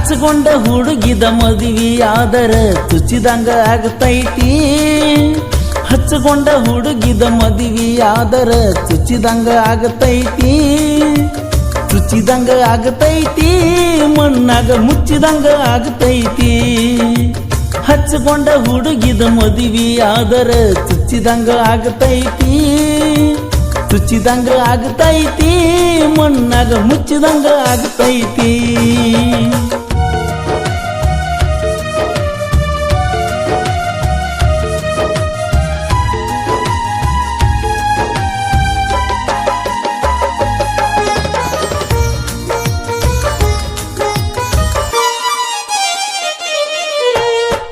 ಹಚ್ಚಗೊಂಡ ಹುಡುಗಿದ ಮದುವೆಯಾದರ ತುಚಿದಂಗ ಆಗತೈತಿ. ಹಚ್ಚಗೊಂಡ ಹುಡುಗಿದ ಮದುವೆಯಾದರ ತುಚಿದಂಗ ಆಗತೈತಿ. ತುಚಿದಂಗ ಆಗತೈತಿ, ಮಣ್ಣಾಗ ಮುಚ್ಚಿದಂಗ ಆಗತೈತಿ. ಹಚ್ಚಗೊಂಡ ಹುಡುಗಿದ ಮದುವೆಯಾದರ ತುಚ್ಚಿದಂಗ ಆಗತೈತಿ. ತುಚ್ಚಿದಂಗ ಆಗತೈತಿ, ಮಣ್ಣಾಗ ಮುಚ್ಚಿದಂಗ ಆಗತೈತಿ.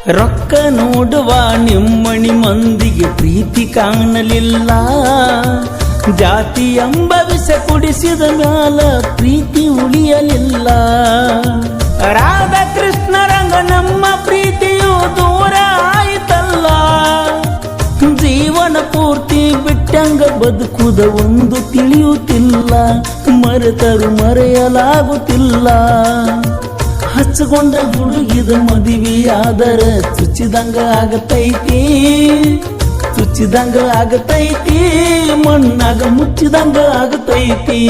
ರೊಕ್ಕ ನೋಡುವ ನಿಮ್ಮಣಿ ಮಂದಿಗೆ ಪ್ರೀತಿ ಕಾಣಲಿಲ್ಲ. ಜಾತಿ ಎಂಬ ವಿಷ ಕುಡಿಸಿದ ಮ್ಯಾಲ ಪ್ರೀತಿ ಉಳಿಯಲಿಲ್ಲ. ರಾಧಾಕೃಷ್ಣ ರಂಗ ನಮ್ಮ ಪ್ರೀತಿಯು ದೂರ ಆಯಿತಲ್ಲ. ಜೀವನ ಪೂರ್ತಿ ಬಿಟ್ಟಂಗ ಬದುಕುದ ಒಂದು ತಿಳಿಯುತ್ತಿಲ್ಲ. ಮರೆತರು ಮರೆಯಲಾಗುತ್ತಿಲ್ಲ. ಹಚ್ಚಗೊಂಡ ಹುಡುಗಿದ ಮದುವೆಯಾದರ ಚುಚ್ಚಿದಂಗ ಆಗತೈತಿ. ಚುಚ್ಚಿದಂಗ ಆಗತೈತಿ ಮಣ್ಣಾಗ ಮುಚ್ಚಿದಂಗ ಆಗತೈತಿ.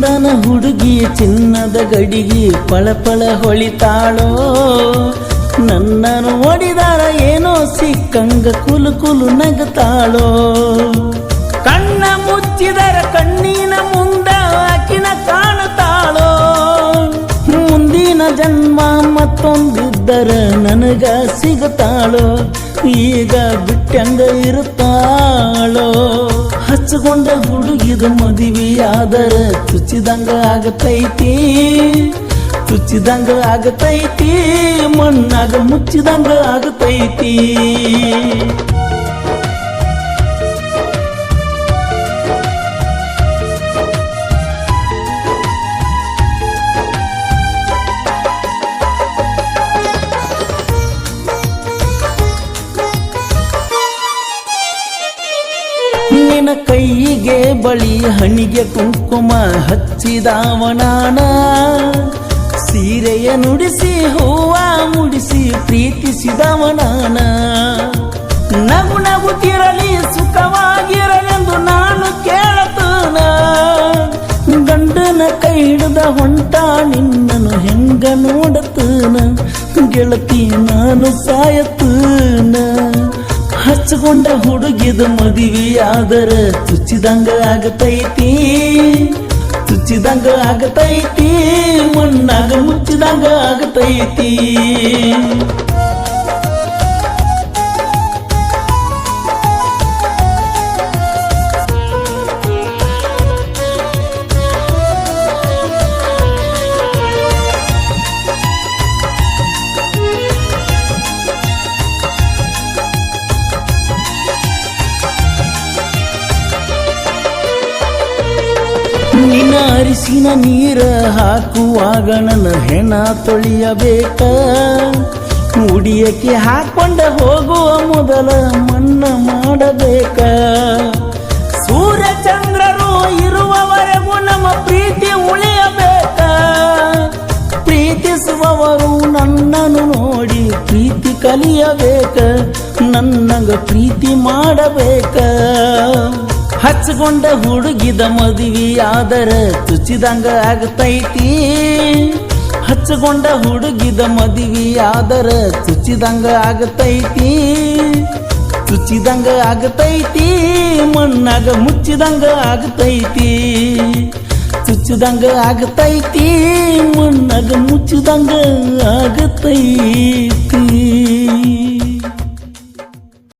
ಚಂದನ ಹುಡುಗಿ ಚಿನ್ನದ ಗಡಿಗೆ ಪಳಪಳ ಹೊಳಿತಾಳೋ? ನನ್ನನ್ನು ಓಡಿದಾರ ಏನೋ ಸಿಕ್ಕಂಗ ಕುಲು ಕುಲು ನಗತಾಳೋ? ಕಣ್ಣ ಮುಚ್ಚಿದರ ಕಣ್ಣಿನ ಮುಂದ ಆಕಿನ ಕಾಣತಾಳೋ ಮುಂದಿನ ಜನ್ಮ ಮತ್ತೊಂದಿದ್ದರ ನನಗ ಸಿಗುತ್ತಾಳೋ? ಈಗ ಬಿಟ್ಟಂಗ ಇರುತ್ತಾಳೋ? ಹಚ್ಚಗೊಂಡ ಹುಡುಗಿದು ಮದುವೆಯಾದರ ತುಚ್ಚಿದಂಗ ಆಗತೈತಿ ತುಚ್ಚಿದಂಗ ಆಗತೈತಿ ಮಣ್ಣಾಗ ಮುಚ್ಚಿದಂಗ ಆಗತೈತಿ. ಕೈಗೆ ಬಳಿ ಹಣಿಗೆ ಕುಂಕುಮ ಹಚ್ಚಿದಾವಣಾನ ಸೀರೆಯ ನುಡಿಸಿ ಹೂವ ಮುಡಿಸಿ ಪ್ರೀತಿಸಿದವನಾನ. ನಗು ನಗುತ್ತಿರಲಿ ಸುಖವಾಗಿರಲೆಂದು ನಾನು ಕೇಳತಾನ. ಗಂಡನ ಕೈ ಹಿಡಿದ ಹೊಂಟ ನಿನ್ನನು ಹೆಂಗ ನೋಡತನ? ಗೆಳತಿ ನಾನು ಸಾಯತನ. ಹಚ್ಚಗೊಂಡ ಹುಡುಗಿದ ಮದುವೆಯಾದರ ತುಚ್ಚಿದಂಗ ಆಗತೈತಿ. ತುಚ್ಚಿದಂಗ ಆಗತೈತಿ ಮಣ್ಣಾಗ ಮುಚ್ಚಿದಂಗ ಆಗತೈತಿ. ಅರಿಸಿನ ನೀರ ಹಾಕುವಾಗ ನನ್ನ ಹೆಣ ತೊಳೆಯಬೇಕ? ಮುಡಿಯಕ್ಕೆ ಹಾಕೊಂಡ ಹೋಗುವ ಮೊದಲ ಮನ್ನ ಮಾಡಬೇಕ? ಸೂರ್ಯ ಚಂದ್ರರು ಇರುವವರೆಗೂ ನಮ್ಮ ಪ್ರೀತಿ ಉಳಿಯಬೇಕ? ಪ್ರೀತಿಸುವವರು ನನ್ನನ್ನು ನೋಡಿ ಪ್ರೀತಿ ಕಲಿಯಬೇಕ? ನನ್ನಗ ಪ್ರೀತಿ ಮಾಡಬೇಕ? ಹಚ್ಚಗೊಂಡ ಹುಡುಗಿದ ಮದುವೆಯಾದರ ತುಚಿದಂಗ ಆಗತೈತಿ. ಹಚ್ಕೊಂಡ ಹುಡುಗಿದ ಮದುವೆಯಾದರ ತುಚಿದಂಗ ಆಗತೈತಿ. ತುಚಿದಂಗ ಆಗತೈತಿ, ಮಣ್ಣಾಗ ಮುಚ್ಚಿದಂಗ ಆಗತೈತಿ. ಚುಚ್ಚಿದಂಗ ಆಗತೈತಿ, ಮಣ್ಣಾಗ ಮುಚ್ಚಿದಂಗ ಆಗತೈತಿ.